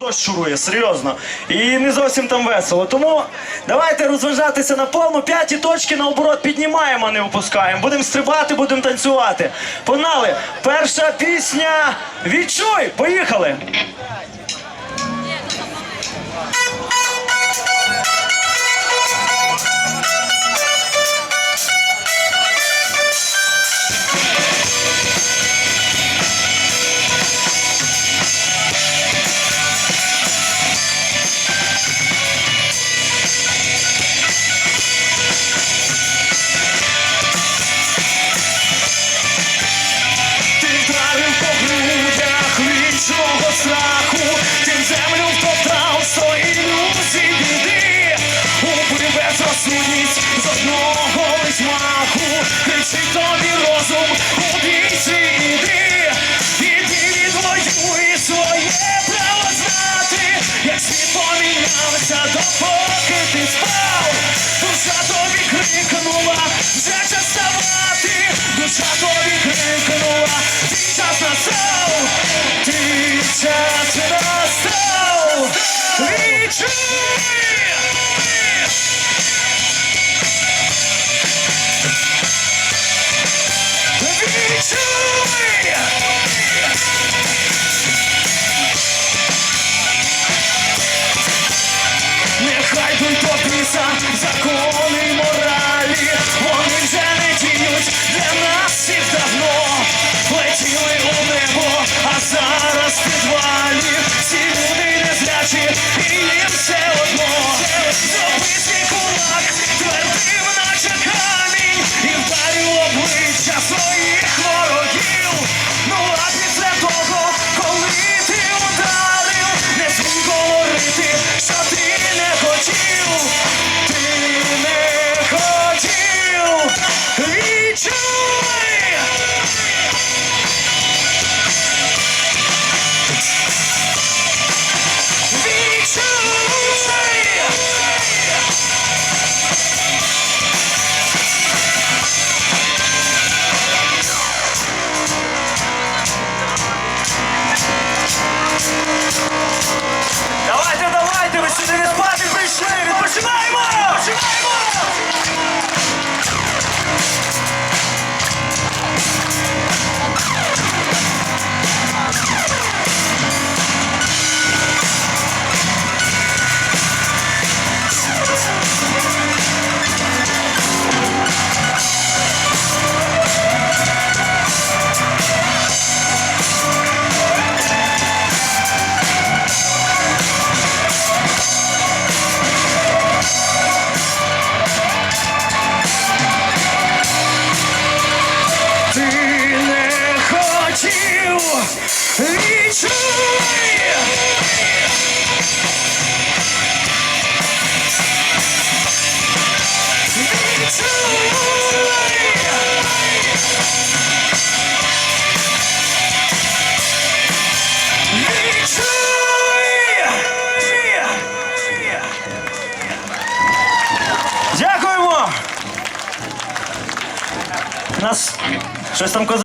Дощ шурує, серйозно. І не зовсім там весело. Тому давайте розважатися на повну. П'яті точки наоборот піднімаємо, не опускаємо. Будемо стрибати, будемо танцювати. Погнали! Перша пісня Відчуй! Поїхали! Убив з одного лиш маху, кричить тобі розум, убійці іди, іди відвоюй своє право знати, як світ помінявся, допоки ти спав, душа тобі крикнула, вже час ставати, душа тобі крикнула, твій час настав, твій час настав, відчуй! Victory! Відчуй! Дякуємо! Нас щось там.